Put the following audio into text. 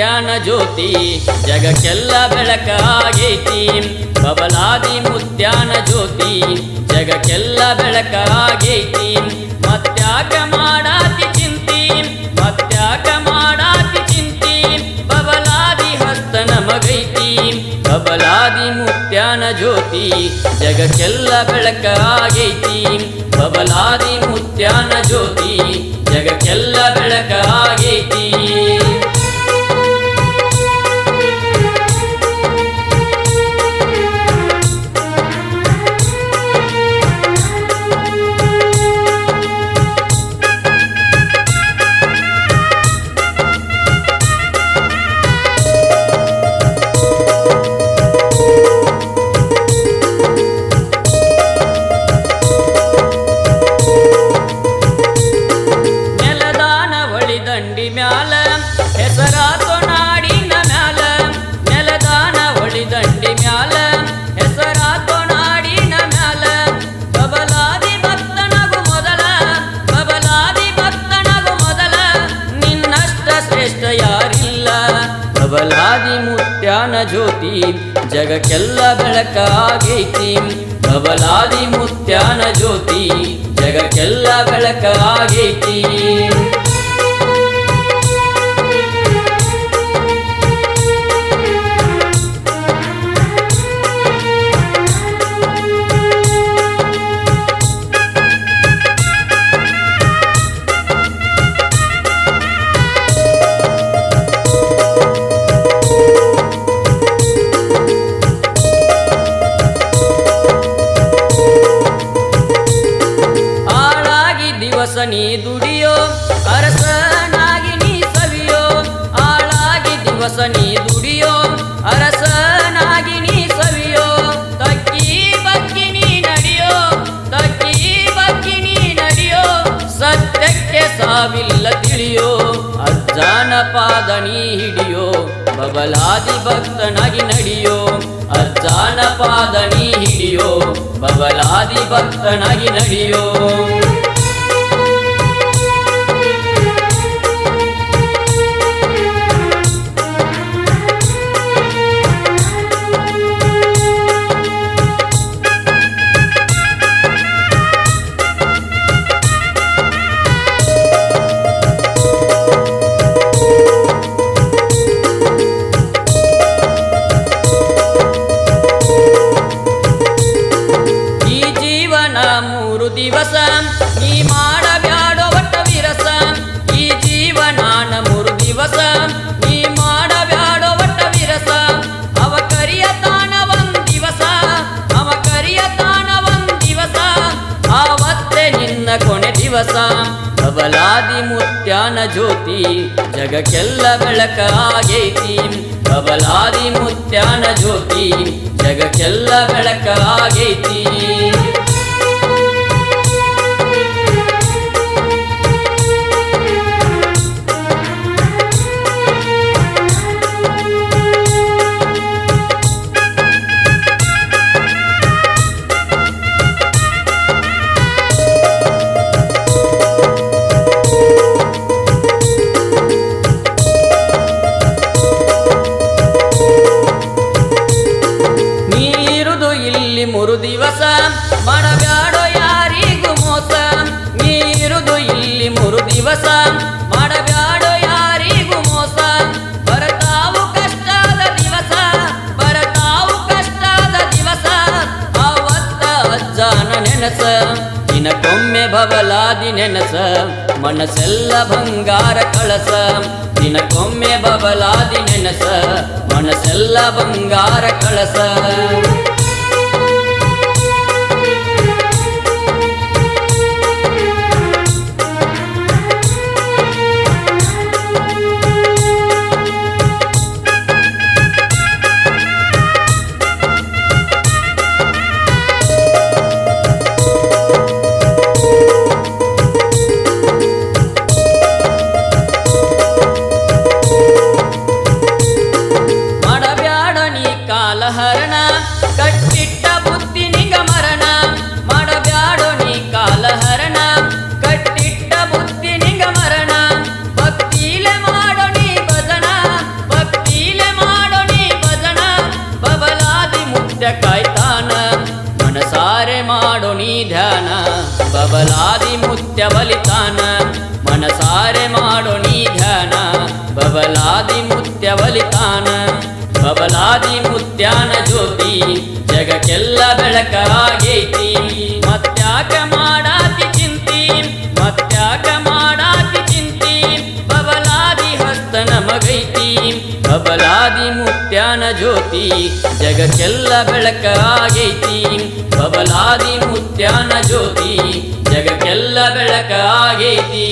ಮುತ್ಯಾನ ಜ್ಯೋತಿ, ಜಗಕ್ಕೆಲ್ಲ ಬೆಳಕಾಗೈತಿ ಬಬಲಾದಿ ಮುತ್ಯಾನ ಜ್ಯೋತಿ, ಜಗಕ್ಕೆಲ್ಲ ಬೆಳಕಾಗೈತಿ ಮತ್ಯಾಕ ಮಾಡಾತಿ ಚಿಂತಿ, ಮತ್ಯಾಕ ಮಾಡಾತಿ ಚಿಂತಿ. ಬಬಲಾದಿ ಹಸ್ತ ನಮಗೈತಿ. ಬಬಲಾದಿ ಮುತ್ಯಾನ ಜ್ಯೋತಿ, ಜಗಕ್ಕೆಲ್ಲ ಬೆಳಕಾಗೈತಿ ಬಬಲಾದಿ ಮುತ್ಯಾನ ಜ್ಯೋತಿ, ಜಗಕ್ಕೆಲ್ಲ ಬೆಳಕಾಗೈತಿ ಬಬಲಾದಿ ಮುತ್ಯಾನ ಜ್ಯೋತಿ ಜಗಕ್ಕೆಲ್ಲ ಬೆಳಕಾಗೈತಿ ಬಬಲಾದಿ ಮುತ್ಯಾನ ಜ್ಯೋತಿ ಜಗಕ್ಕೆಲ್ಲ ಬೆಳಕಾಗೈತಿ ನೀ ದುಡಿಯೋ, ಅರಸನಾಗಿ ನೀ ಸವಿಯೋ, ತಕ್ಕಿ ಬಕ್ಕಿ ನೀ ನಡೆಯೋ, ತಕ್ಕಿ ಬಕ್ಕಿ ನೀ ನಡೆಯೋ, ಸತ್ಯಕ್ಕೆ ಸಾವಿಲ್ಲ ತಿಳಿಯೋ ಅಜ್ಜಾನ ಪಾದ ನೀ ಹಿಡಿಯೋ, ಬಬಲಾದಿ ಭಕ್ತನಾಗಿ ನಡೆಯೋ ಅಜ್ಜನ ಪಾದ ನೀ ಹಿಡಿಯೋ, ಬಬಲಾದಿ ಭಕ್ತನಾಗಿ ನಡೆಯೋ. ನಿನ್ನ ಕೊನೆ ದಿವಸ. ಬಬಲಾದಿ ಮುತ್ಯಾನ ಜ್ಯೋತಿ ಜಗಕ್ಕೆಲ್ಲ ಬೆಳಕಾಗೈತಿ ಬಬಲಾದಿ ಮುತ್ಯಾನ ಜ್ಯೋತಿ ಜಗಕ್ಕೆಲ್ಲ ಬೆಳಕಾಗೈತಿ ನೆನಸ ದಿನಕ್ಕೊಮ್ಮೆ ಬಬಲಾದಿ ನೆನಸ ಮನಸ್ಸೆಲ್ಲ ಬಂಗಾರ ಕಳಸ ದಿನಕ್ಕೊಮ್ಮೆ ಬಬಲಾದಿ ನೆನಸ ಮನಸ್ಸೆಲ್ಲ ಬಂಗಾರ ಕಳಸ ಮುತ್ಯ ಬಲಿತಾನ, ಮನಸಾರೆ ಮಾಡೋ ನೀ ಧ್ಯಾನ, ಬಬಲಾದಿ ಮುತ್ಯ ಬಲಿತಾನ, ಬಬಲಾದಿ ಮುತ್ಯಾನ ಜ್ಯೋತಿ, ಜಗಕ್ಕೆಲ್ಲ ಬೆಳಕ ಆಗೈತಿ. ಮತ್ಯಾಕ ಮಾಡಾತಿ ಚಿಂತಿ ಮತ್ಯಾಕ ಮಾಡಾತಿ ಚಿಂತಿ, ಬಬಲಾದಿ ಹಸ್ತನ ಮಗೈತಿ ಬಬಲಾದಿ ಮುತ್ಯಾನ ಜ್ಯೋತಿ, ಜಗಕ್ಕೆಲ್ಲ ಬೆಳಕ ಆಗೈತಿ. ಬಬಲಾದಿ ಮುತ್ಯಾನ ಜ್ಯೋತಿ ಜಗಕ್ಕೆಲ್ಲ ಬೆಳಕ ಆಗೈತಿ